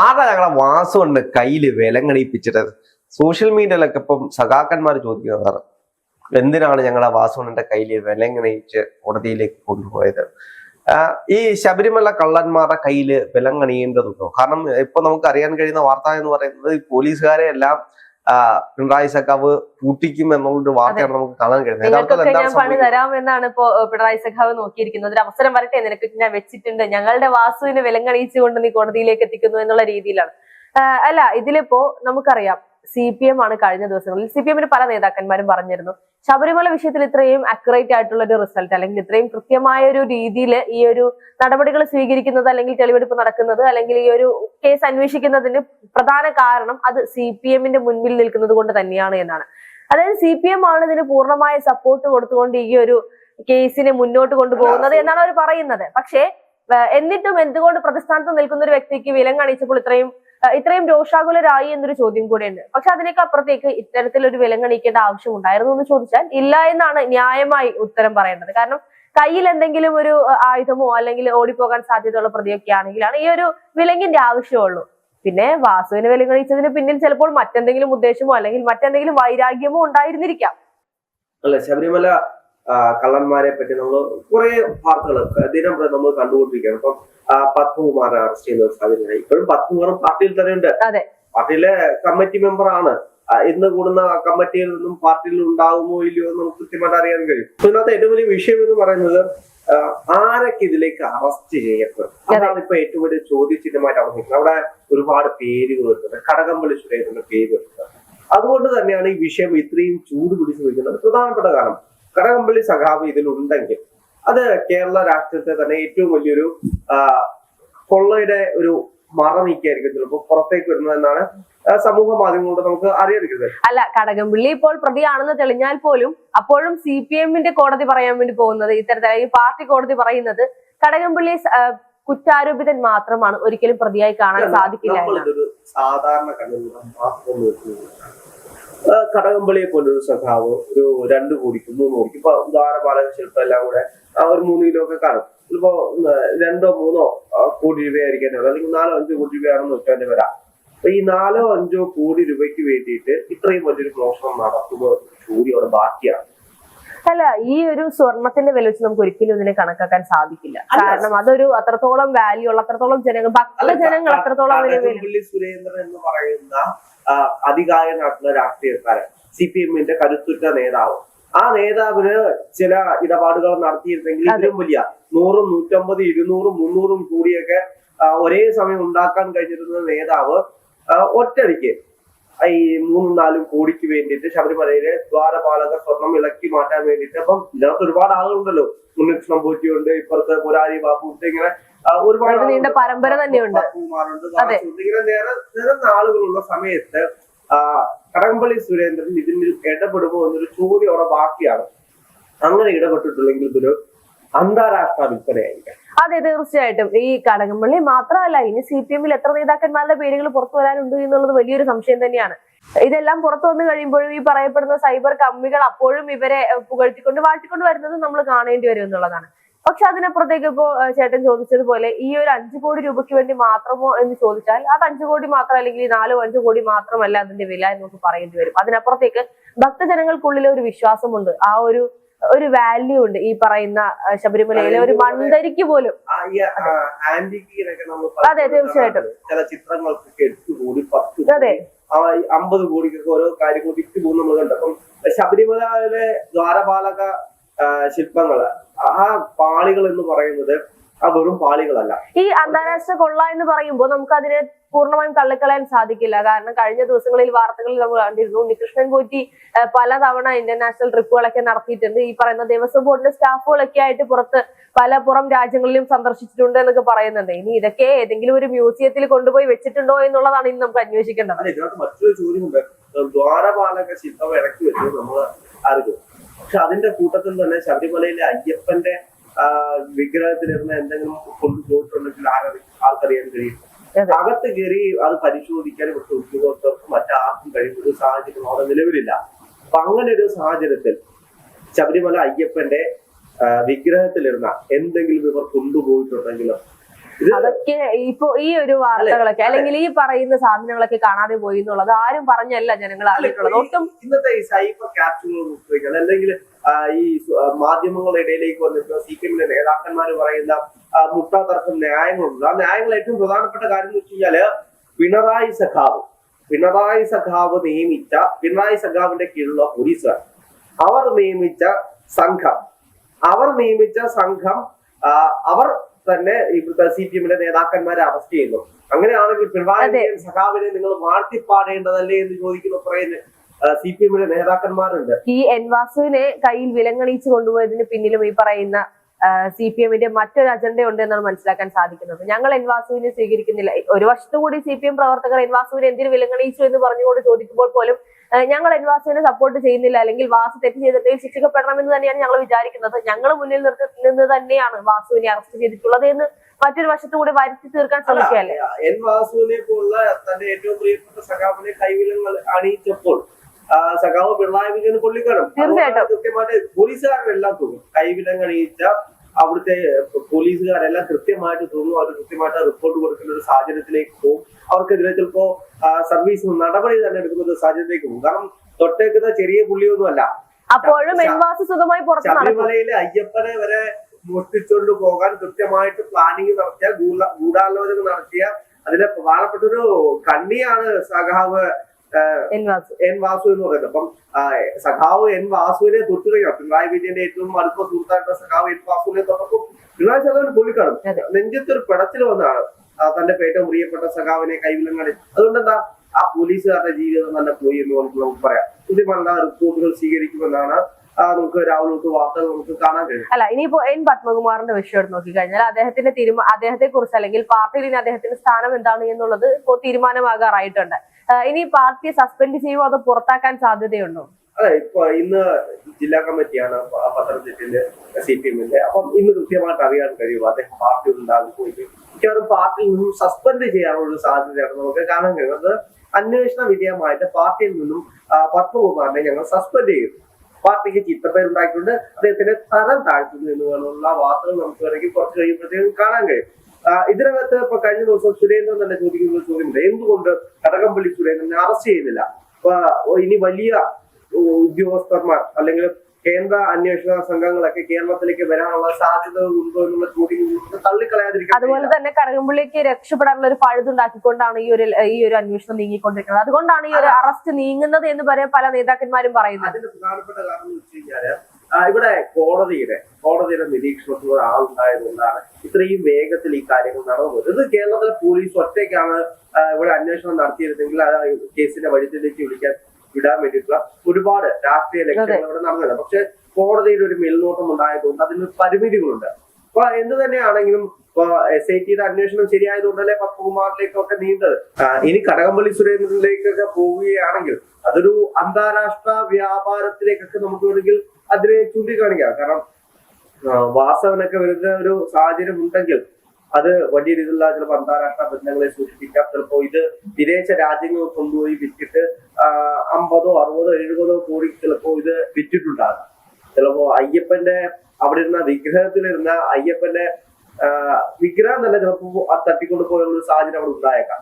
ആരാ ഞങ്ങളെ വാസം കൊണ്ട് കയ്യിൽ വിലങ്ങണിപ്പിച്ചിട്ടത്? സോഷ്യൽ മീഡിയയിലൊക്കെ ഇപ്പം സഖാക്കന്മാർ ചോദിക്കുന്നത് എന്തിനാണ് ഞങ്ങളെ വാസുവിന്റെ കയ്യിൽ വിലങ്ങണിയിച്ച് കോടതിയിലേക്ക് കൊണ്ടുപോയത്? ഈ ശബരിമല കള്ളന്മാരുടെ കയ്യിൽ വിലങ്ങണിയേണ്ടതുണ്ടോ? കാരണം ഇപ്പൊ നമുക്ക് അറിയാൻ കഴിയുന്ന വാർത്ത എന്ന് പറയുന്നത് പോലീസുകാരെ എല്ലാം പിണറായി സഖാവ് പൂട്ടിക്കും എന്നുള്ളൊരു വാർത്തയാണ് നമുക്ക് കാണാൻ കഴിയുന്നത്. പണി തരാമെന്നാണ് ഇപ്പോ പിണറായി സഖാവ് നോക്കിയിരിക്കുന്നത്. ഒരു അവസരം വരട്ടെ നിനക്ക് ഞാൻ വെച്ചിട്ടുണ്ട്. ഞങ്ങളുടെ വാസുവിനെ വിലങ്ങണിയിച്ചുകൊണ്ട് നീ കോടതിയിലേക്ക് എത്തിക്കുന്നു എന്നുള്ള രീതിയിലാണ്. അല്ല ഇതിലിപ്പോ നമുക്കറിയാം. സി പി എം ആണ് കഴിഞ്ഞ ദിവസങ്ങളിൽ. സി പി എമ്മിന് പല നേതാക്കന്മാരും പറഞ്ഞിരുന്നു. ശബരിമല വിഷയത്തിൽ ഇത്രയും അക്യുറേറ്റ് ആയിട്ടുള്ള ഒരു റിസൾട്ട് അല്ലെങ്കിൽ ഇത്രയും കൃത്യമായ ഒരു രീതിയിൽ ഈ ഒരു നടപടികൾ സ്വീകരിക്കുന്നത് അല്ലെങ്കിൽ തെളിവെടുപ്പ് നടക്കുന്നത് അല്ലെങ്കിൽ ഈ ഒരു കേസ് അന്വേഷിക്കുന്നതിന് പ്രധാന കാരണം അത് സി പി എമ്മിന്റെ മുൻപിൽ നിൽക്കുന്നത് കൊണ്ട് തന്നെയാണ് എന്നാണ്. അതായത് സി പി എം ആണ് ഇതിന് പൂർണമായ സപ്പോർട്ട് കൊടുത്തുകൊണ്ട് ഈ ഒരു കേസിനെ മുന്നോട്ട് കൊണ്ടുപോകുന്നത് എന്നാണ് അവർ പറയുന്നത്. പക്ഷേ എന്നിട്ടും എന്തുകൊണ്ട് പ്രതിസ്ഥാനത്ത് നിൽക്കുന്ന ഒരു വ്യക്തിക്ക് വിലം കാണിച്ചപ്പോൾ ഇത്രയും ഇത്രയും രോഷാകുലരായി എന്നൊരു ചോദ്യം കൂടെയുണ്ട്. പക്ഷെ അതിനൊക്കെ അപ്പുറത്തേക്ക് ഇത്തരത്തിലൊരു വിലങ്ങണിക്കേണ്ട ആവശ്യം ഉണ്ടായിരുന്നു എന്ന് ചോദിച്ചാൽ ഇല്ല എന്നാണ് ന്യായമായി ഉത്തരം പറയേണ്ടത്. കാരണം കയ്യിൽ എന്തെങ്കിലും ഒരു ആയുധമോ അല്ലെങ്കിൽ ഓടിപ്പോകാൻ സാധ്യതയുള്ള പ്രതിയൊക്കെ ആണെങ്കിലാണ് ഈ ഒരു വിലങ്ങിന്റെ ആവശ്യമുള്ളൂ. പിന്നെ വാസുവിനെ വിലങ്ങണിച്ചതിന് പിന്നിൽ ചിലപ്പോൾ മറ്റെന്തെങ്കിലും ഉദ്ദേശമോ അല്ലെങ്കിൽ മറ്റെന്തെങ്കിലും വൈരാഗ്യമോ ഉണ്ടായിരുന്നിരിക്കാം. അല്ല ശബരിമല കള്ളന്മാരെ പറ്റി നമ്മൾ കുറെ വാർത്തകൾ ദിനം പ്രതി നമ്മൾ കണ്ടുകൊണ്ടിരിക്കുകയാണ്. ഇപ്പം ആ, പത്മകുമാറെ അറസ്റ്റ് ചെയ്യുന്ന ഒരു സാഹചര്യമായി. ഇപ്പോഴും പത്മകുമാറും പാർട്ടിയിൽ തന്നെ ഉണ്ട്. പാർട്ടിയിലെ കമ്മിറ്റി മെമ്പർ ആണ്. ഇന്ന് കൂടുന്ന കമ്മിറ്റിയിൽ നിന്നും പാർട്ടിയിൽ ഉണ്ടാകുമോ ഇല്ലയോ എന്ന് നമുക്ക് കൃത്യമായിട്ട് അറിയാൻ കഴിയും. ഇതിനകത്ത് ഏറ്റവും വലിയ വിഷയം എന്ന് പറയുന്നത് ആരൊക്കെ ഇതിലേക്ക് അറസ്റ്റ് ചെയ്യപ്പെടും? അതാണ് ഇപ്പൊ ഏറ്റവും വലിയ ചോദ്യചിഹ്നമായിട്ട് അവിടെ നിൽക്കുന്നത് അവിടെ ഒരുപാട് പേരുകൾ വരുന്നുണ്ട്. കടകംപള്ളി സുരേന്ദ്രന്റെ പേര് വരുന്നത് അതുകൊണ്ട് തന്നെയാണ് ഈ വിഷയം ഇത്രയും ചൂട് പിടിച്ചു വയ്ക്കുന്നത് പ്രധാനപ്പെട്ട കാരണം കടകംപള്ളി സഖാവ് ഇതിലുണ്ടെങ്കിൽ അത് കേരള രാഷ്ട്രീയത്തെ തന്നെ ഏറ്റവും വലിയൊരു കൊള്ളയുടെ ഒരു മറ നീക്കിയായിരിക്കും ചിലപ്പോൾ പുറത്തേക്ക് വരുന്നതെന്നാണ് സമൂഹ മാധ്യമങ്ങളിലൂടെ നമുക്ക് അറിയാതിരിക്കുന്നത്. അല്ല കടകംപള്ളി ഇപ്പോൾ പ്രതിയാണെന്ന് തെളിഞ്ഞാൽ പോലും അപ്പോഴും സി പി എമ്മിന്റെ കോടതി പറയാൻ വേണ്ടി പോകുന്നത് ഇത്തരത്തിൽ പാർട്ടി കോടതി പറയുന്നത് കടകംപള്ളി കുറ്റാരോപിതൻ മാത്രമാണ് ഒരിക്കലും പ്രതിയായി കാണാൻ സാധിക്കില്ല സാധാരണ കടകംപള്ളിയെ പോലൊരു സഖാവ് ഒരു രണ്ട് കോടിക്കും മൂന്ന് കോടിക്കും ഇപ്പൊ ദ്വാരപാലക ശില്പം എല്ലാം കൂടെ അവർ മൂന്ന് കിലോ ഒക്കെ കാണും. ഇപ്പോ രണ്ടോ മൂന്നോ കോടി രൂപയായിരിക്കാൻ അല്ലെങ്കിൽ നാലോ അഞ്ചോ കോടി രൂപയാണെന്ന് വെച്ചാൽ വരാം. അപ്പൊ ഈ നാലോ അഞ്ചോ കോടി രൂപയ്ക്ക് വേണ്ടിയിട്ട് ഇത്രയും വലിയൊരു പ്രോഷണം നടത്തുമ്പോൾ കൂടി അവിടെ ബാക്കിയാണ്. അല്ല ഈ ഒരു സ്വർണത്തിന്റെ വില വെച്ച് നമുക്ക് ഒരിക്കലും ഇതിനെ കണക്കാക്കാൻ സാധിക്കില്ല. കാരണം അതൊരു അത്രത്തോളം വാല്യൂ ഉള്ള അത്രത്തോളം ജനങ്ങൾ ഭക്ത ജനങ്ങൾ അത്രത്തോളം സുരേന്ദ്രൻ എന്ന് പറയുന്ന അധികായ നടത്തുന്ന രാഷ്ട്രീയക്കാരൻ സി പി എമ്മിന്റെ കരുത്തുറ്റ നേതാവ്. ആ നേതാവിന് ചില ഇടപാടുകൾ നടത്തിയിരുന്നെങ്കിൽ ഇത്രയും ഇതിലും വലിയ നൂറും നൂറ്റമ്പത് ഇരുന്നൂറും മുന്നൂറും കൂടിയൊക്കെ ഒരേ സമയം ഉണ്ടാക്കാൻ കഴിഞ്ഞിരുന്ന നേതാവ് ഒറ്റടിക്ക് ഈ മൂന്നും നാലും കോടിക്ക് വേണ്ടിയിട്ട് ശബരിമലയിലെ ദ്വാരപാലക സ്വർണം ഇളക്കി മാറ്റാൻ വേണ്ടിയിട്ട്. അപ്പം ഇതിനകത്ത് ഒരുപാട് ആളുകളുണ്ടല്ലോ. ഉണ്ണികൃഷ്ണൻ പോറ്റിയുണ്ട് ഇപ്പുറത്ത് മുരാരി ബാബു ഉണ്ട് ഇങ്ങനെ ഒരുപാട് ഒരു നീണ്ട. പരമ്പര തന്നെയുണ്ട്. ഇങ്ങനെ നേരെ നിരന്ന ആളുകളുള്ള സമയത്ത് കടകംപള്ളി സുരേന്ദ്രൻ ഇതിൽ ഇടപെടുമോ എന്നൊരു ചോദ്യം അവിടെ ബാക്കിയാണ്. അങ്ങനെ ഇടപെട്ടിട്ടുള്ളെങ്കിൽ ഇതൊരു അന്താരാഷ്ട്ര വിൽപ്പനയായിരിക്കാം. അതെ തീർച്ചയായിട്ടും. ഈ കടകംപള്ളി മാത്രമല്ല ഇനി സി പി എമ്മിൽ എത്ര നേതാക്കന്മാരുടെ പേരുകൾ പുറത്തു വരാനുണ്ട് എന്നുള്ളത് വലിയൊരു സംശയം തന്നെയാണ്. ഇതെല്ലാം പുറത്തു വന്നു കഴിയുമ്പോഴും ഈ പറയപ്പെടുന്ന സൈബർ കമ്മികൾ അപ്പോഴും ഇവരെ പുകഴ്ത്തിക്കൊണ്ട് വാഴ്ത്തിക്കൊണ്ട് വരുന്നത് നമ്മൾ കാണേണ്ടി വരും എന്നുള്ളതാണ്. പക്ഷെ അതിനപ്പുറത്തേക്ക് ഇപ്പോ ചേട്ടൻ ചോദിച്ചതുപോലെ ഈ ഒരു അഞ്ചു കോടി രൂപയ്ക്ക് വേണ്ടി മാത്രമോ എന്ന് ചോദിച്ചാൽ അത് അഞ്ചു കോടി മാത്രം അല്ലെങ്കിൽ നാലോ അഞ്ചു കോടി മാത്രമല്ല അതിന്റെ വില എന്ന് നമുക്ക് പറയേണ്ടി വരും. അതിനപ്പുറത്തേക്ക് ഭക്തജനങ്ങൾക്കുള്ളിൽ ഒരു വിശ്വാസമുണ്ട്. ആ ഒരു ഒരു വാല്യൂ ഉണ്ട് ഈ പറയുന്ന ശബരിമലയിലെ ഒരു മണ്ടരിക്ക് പോലും. അതെ, തീർച്ചയായിട്ടും. ചില ചിത്രങ്ങൾക്കൊക്കെ എട്ട് കോടി പത്ത് അതെ. അമ്പത് കോടിക്കൊക്കെ ഓരോ കാര്യങ്ങൾ വിറ്റ് പോകുന്ന നമ്മൾ കണ്ടു. അപ്പം ശബരിമലയിലെ ദ്വാരപാലക ശില്പങ്ങൾ ആ പാളികൾ എന്ന് പറയുന്നത് ആ വെറും പാളികളല്ല. ഈ അന്താരാഷ്ട്ര കൊള്ള എന്ന് പറയുമ്പോൾ നമുക്ക് അതിനെ പൂർണമായും തള്ളിക്കളയാൻ സാധിക്കില്ല. കാരണം കഴിഞ്ഞ ദിവസങ്ങളിൽ വാർത്തകളിൽ നമ്മൾ കണ്ടിരുന്നു ഉണ്ണികൃഷ്ണൻ പോറ്റി ഏഹ്, പലതവണ ഇന്റർനാഷണൽ ട്രിപ്പുകളൊക്കെ നടത്തിയിട്ടുണ്ട്. ഈ പറയുന്ന ദേവസ്വം ബോർഡിന്റെ സ്റ്റാഫുകളൊക്കെ ആയിട്ട് പുറത്ത് പല പുറം രാജ്യങ്ങളിലും സന്ദർശിച്ചിട്ടുണ്ട് എന്നൊക്കെ പറയുന്നുണ്ട്. ഇനി ഇതൊക്കെ ഏതെങ്കിലും ഒരു മ്യൂസിയത്തിൽ കൊണ്ടുപോയി വെച്ചിട്ടുണ്ടോ എന്നുള്ളതാണ് ഇനി നമുക്ക് അന്വേഷിക്കേണ്ടത്. മറ്റൊരു ചോദ്യമുണ്ട് ദ്വാരപാലക ശില്പം ഇറക്കി വെച്ചത് നമ്മൾ അറിഞ്ഞു പക്ഷെ അതിന്റെ കൂട്ടത്തിൽ തന്നെ ശബരിമലയിലെ അയ്യപ്പന്റെ വിഗ്രഹത്തിലിരുന്ന് എന്തെങ്കിലും കൊണ്ടുപോയിട്ടുണ്ടെങ്കിൽ ആരെ ആർക്കറിയാൻ കഴിയും. അകത്ത് കയറി അത് പരിശോധിക്കാൻ ഇവിടുത്തെ ഉദ്യോഗസ്ഥർക്കും മറ്റാർക്കും കഴിയുന്ന ഒരു സാഹചര്യം അവിടെ നിലവിലില്ല അപ്പൊ അങ്ങനെ ഒരു സാഹചര്യത്തിൽ ശബരിമല അയ്യപ്പന്റെ വിഗ്രഹത്തിലിരുന്ന എന്തെങ്കിലും ഇവർ കൊണ്ടുപോയിട്ടുണ്ടെങ്കിലും അതൊക്കെ ഇപ്പൊ ഈ ഒരു വാർത്തകളൊക്കെ അല്ലെങ്കിൽ ഈ പറയുന്ന സാധനങ്ങളൊക്കെ കാണാതെ പോയി എന്നുള്ളത് ആരും പറഞ്ഞല്ല ജനങ്ങൾ അറിഞ്ഞിട്ടുള്ളത്. ഒട്ടും ഇന്നത്തെ ഈ സൈബർ നോക്കിക്കഴിഞ്ഞാൽ അല്ലെങ്കിൽ ഈ മാധ്യമങ്ങളുടെ ഇടയിലേക്ക് വന്നിട്ട് സി പി എമ്മിലെ നേതാക്കന്മാർ പറയുന്ന മുട്ടാതർക്കം മുട്ടാ ന്യായങ്ങളുണ്ട്. ആ ന്യായങ്ങൾ ഏറ്റവും പ്രധാനപ്പെട്ട കാര്യം എന്ന് വെച്ച് കഴിഞ്ഞാൽ പിണറായി സഖാവ് പിണറായി സഖാവ് നിയമിച്ച പിണറായി സഖാവിന്റെ കീഴിലുള്ള പോലീസുകാർ. അവർ നിയമിച്ച സംഘം അവർ നിയമിച്ച സംഘം അവർ തന്നെ ഇവിടുത്തെ സി പി എമ്മിന്റെ നേതാക്കന്മാരെ അറസ്റ്റ് ചെയ്യുന്നു. അങ്ങനെയാണെങ്കിൽ പിണറായി. വിജയൻ സഖാവിനെ നിങ്ങൾ മാറ്റിപ്പാടേണ്ടതല്ലേ എന്ന് ചോദിക്കുന്ന പറയുന്നത് സി പി എമ്മിന്റെ നേതാക്കന്മാരുണ്ട്. ഈ എൻ വാസുവിനെ കയ്യിൽ വിലങ്ങണിയിച്ചു കൊണ്ടുപോയതിന് പിന്നിലും ഈ പറയുന്ന സി പി എമ്മിന്റെ മറ്റൊരു അജണ്ട ഉണ്ട് എന്നാണ് മനസ്സിലാക്കാൻ സാധിക്കുന്നത്. ഞങ്ങൾ എൻ വാസുവിനെ സ്വീകരിക്കുന്നില്ല. ഒരു വർഷത്തു കൂടി സി പി എം പ്രവർത്തകർ എൻ വാസുവിനെ എന്തിനു വിലങ്ങണിയിച്ചു എന്ന് പറഞ്ഞുകൊണ്ട് ചോദിക്കുമ്പോൾ പോലും ഞങ്ങൾ എൻവാസിനെ സപ്പോർട്ട് ചെയ്യുന്നില്ല. അല്ലെങ്കിൽ വാസു തെറ്റ് ചെയ്തിട്ട് ശിക്ഷിക്കപ്പെടണമെന്ന് തന്നെയാണ് ഞങ്ങൾ വിചാരിക്കുന്നത്. ഞങ്ങൾ മുന്നിൽ നിർത്തി നിന്ന് തന്നെയാണ് വാസുവിനെ അറസ്റ്റ് ചെയ്തിട്ടുള്ളത് എന്ന് മറ്റൊരു വശത്തു കൂടി വരുത്തി തീർക്കാൻ ശ്രമിക്കുകയല്ലേ? എൻ വാസുവിനെ പോലുള്ള തന്റെ ഏറ്റവും പ്രിയപ്പെട്ട സഖാവിനെ കൈവിലങ്ങൾ അണിയിച്ചപ്പോൾ സഖാവ് പിണറായി വിജയൻ കൊള്ളിക്കണം തീർച്ചയായിട്ടും. കൃത്യമായിട്ട് പോലീസുകാരനെല്ലാം തോന്നും. കൈവിലങ്ങൾ അണിയിച്ച അവിടുത്തെ പോലീസുകാരെല്ലാം കൃത്യമായിട്ട് തോന്നും അവർ കൃത്യമായിട്ട് റിപ്പോർട്ട് കൊടുക്കുന്ന ഒരു സാഹചര്യത്തിലേക്ക് പോകും. അവർക്കെതിരെ ചിലപ്പോ സർവീസ് നടപടി തന്നെ എടുക്കുന്ന ഒരു സാഹചര്യത്തിലേക്ക് പോകും. കാരണം തൊട്ടേക്കുന്ന ചെറിയ പുള്ളിയൊന്നുമല്ല അപ്പോഴും സുഖമായി ശബരിമലയിലെ അയ്യപ്പനെ വരെ മോഷ്ടിച്ചുകൊണ്ട് പോകാൻ കൃത്യമായിട്ട് പ്ലാനിങ് നടത്തിയ ഗൂഢ- ഗൂഢാലോചന നടത്തിയ അതിലെ പ്രധാനപ്പെട്ട ഒരു കണ്ണിയാണ് സഖാവ് എൻ വാസു. എന്ന് പറയുന്നത്. അപ്പം സഖാവ് എൻ വാസുവിനെ തൊട്ട് കഴിയണം പിണറായി വിജയന്റെ ഏറ്റവും അടുത്ത സുഹൃത്തായിട്ടുള്ള സഖാവ് എൻ വാസുവിനെ തൊട്ടപ്പോൾ പിണറായി പൊളിക്കണം അതെ. നെഞ്ചത്തൊരു പിടച്ചിൽ വന്നതാണ് തന്റെ ഏറ്റവും പ്രിയപ്പെട്ട സഖാവിനെ കൈവിലങ്ങളിൽ അതുകൊണ്ട് എന്താ ആ പോലീസുകാരുടെ ജീവിതം തന്നെ പോയി എന്ന് നമുക്ക് നമുക്ക് പറയാം കൃത്യമായ റിപ്പോർട്ടുകൾ സ്വീകരിക്കുമെന്നാണ് നമുക്ക് രാവിലെ തൊട്ട് വാർത്തകൾ നമുക്ക് കാണാൻ കഴിയും. അല്ല ഇനിയിപ്പോ എൻ പത്മകുമാറിന്റെ വിഷയം എടുത്ത് നോക്കിക്കഴിഞ്ഞാൽ അദ്ദേഹത്തിന്റെ തീരുമാനം അദ്ദേഹത്തെ കുറിച്ച് അല്ലെങ്കിൽ പാർട്ടിയിൽ ഇനി അദ്ദേഹത്തിന്റെ സ്ഥാനം എന്താണ് എന്നുള്ളത് ഇപ്പോ തീരുമാനമാകാറായിട്ടുണ്ട്. ഇനി പാർട്ടിയെ സസ്പെൻഡ് ചെയ്യുമോ അതോ പുറത്താക്കാൻ സാധ്യതയുണ്ടോ? അതെ ഇപ്പൊ ഇന്ന് ജില്ലാ കമ്മിറ്റിയാണ് പത്തനംതിട്ടയിലെ സി പി എമ്മിന്റെ അപ്പം ഇന്ന് കൃത്യമായിട്ട് അറിയാൻ കഴിയും അദ്ദേഹം പാർട്ടി ഉണ്ടാകും പോയിട്ട് മിക്കവാറും പാർട്ടിയിൽ നിന്നും സസ്പെൻഡ് ചെയ്യാനുള്ള സാധ്യതയാണ് നമുക്ക് കാണാൻ കഴിയുന്നത്. അന്വേഷണ വിധേയമായിട്ട് പാർട്ടിയിൽ നിന്നും പത്മകുമാറിനെ ഞങ്ങൾ സസ്പെൻഡ് ചെയ്തു പാർട്ടിക്ക് ചിത്രപ്പേരുണ്ടാക്കിയിട്ടുണ്ട് അദ്ദേഹത്തിന്റെ തരം താഴ്ത്തുന്നു എന്നുള്ള വാർത്തകൾ നമുക്ക് വേണമെങ്കിൽ കുറച്ച് കഴിയുമ്പോഴത്തേക്കും കാണാൻ കഴിയും. ഇതിനകത്ത് ഇപ്പൊ കഴിഞ്ഞ ദിവസം സുരേന്ദ്രൻ തന്നെ ചോദിക്കുന്ന ചോദ്യമുണ്ട്. എന്തുകൊണ്ട് കടകംപള്ളി സുരേന്ദ്രനെ അറസ്റ്റ് ചെയ്യുന്നില്ല? ഇനി വലിയ ഉദ്യോഗസ്ഥന്മാർ അല്ലെങ്കിൽ കേന്ദ്ര അന്വേഷണ സംഘങ്ങളൊക്കെ കേരളത്തിലേക്ക് വരാനുള്ള സാധ്യത ഉണ്ടോ എന്നുള്ള ചോദ്യം തള്ളിക്കളയാതിരിക്കും അതുപോലെ തന്നെ കടകംപള്ളിക്ക് രക്ഷപ്പെടാനുള്ള ഒരു പഴുതുണ്ടാക്കിക്കൊണ്ടാണ് ഈ ഒരു ഈ ഒരു അന്വേഷണം നീങ്ങിക്കൊണ്ടിരിക്കുന്നത്. അതുകൊണ്ടാണ് ഈ ഒരു അറസ്റ്റ് നീങ്ങുന്നത് എന്ന് പറയാൻ പല നേതാക്കന്മാരും പറയുന്നത്. അതിന്റെ പ്രധാനപ്പെട്ട കാരണം എന്ന് വെച്ച് കഴിഞ്ഞാൽ ഇവിടെ കോടതിയുടെ കോടതിയുടെ നിരീക്ഷണത്തിൽ ഒരാളുണ്ടായതുകൊണ്ടാണ് ഇത്രയും വേഗത്തിൽ ഈ കാര്യങ്ങൾ നടന്നത്. ഇത് കേരളത്തിലെ പോലീസ് ഒറ്റയ്ക്കാണ് ഇവിടെ അന്വേഷണം നടത്തിയിരുന്നെങ്കിൽ കേസിന്റെ വഴിത്തിലേക്ക് വിളിക്കാൻ വിടാൻ വേണ്ടിയിട്ടുള്ള ഒരുപാട് രാഷ്ട്രീയ ലക്ഷ്യങ്ങൾ ഇവിടെ നടന്നില്ല പക്ഷെ കോടതിയുടെ ഒരു മേൽനോട്ടം ഉണ്ടായതുകൊണ്ട് അതിന് പരിമിതികളുണ്ട്. അപ്പൊ എന്ത് തന്നെയാണെങ്കിലും ഇപ്പൊ എസ് ഐ ടിയുടെ അന്വേഷണം ശരിയായതുകൊണ്ടല്ലേ പത്മകുമാറിലേക്കൊക്കെ നീണ്ടത്? ഇനി കടകംപള്ളി സുരേന്ദ്രനിലേക്കൊക്കെ പോവുകയാണെങ്കിൽ അതൊരു അന്താരാഷ്ട്ര വ്യാപാരത്തിലേക്കൊക്കെ നമുക്ക് വേണമെങ്കിൽ അതിനെ ചൂണ്ടിക്കാണിക്കാം. കാരണം വാസവനൊക്കെ വരുന്ന ഒരു സാഹചര്യം ഉണ്ടെങ്കിൽ അത് വലിയ രീതിയിലുള്ള ചിലപ്പോൾ അന്താരാഷ്ട്ര ബന്ധങ്ങളെ സൂചിപ്പിക്കാം ചിലപ്പോൾ ഇത് വിദേശ രാജ്യങ്ങൾ കൊണ്ടുപോയി വിറ്റിട്ട് അമ്പതോ അറുപതോ എഴുപതോ കോടി ചിലപ്പോൾ ഇത് വിറ്റിട്ടുണ്ടാകാം. ചിലപ്പോ അയ്യപ്പന്റെ അവിടെ ഇരുന്ന വിഗ്രഹത്തിലിരുന്ന അയ്യപ്പന്റെ വിഗ്രഹം തന്നെ ചിലപ്പോൾ തട്ടിക്കൊണ്ടു പോയുള്ള ഒരു സാഹചര്യം അവിടെ ഉണ്ടായേക്കാം.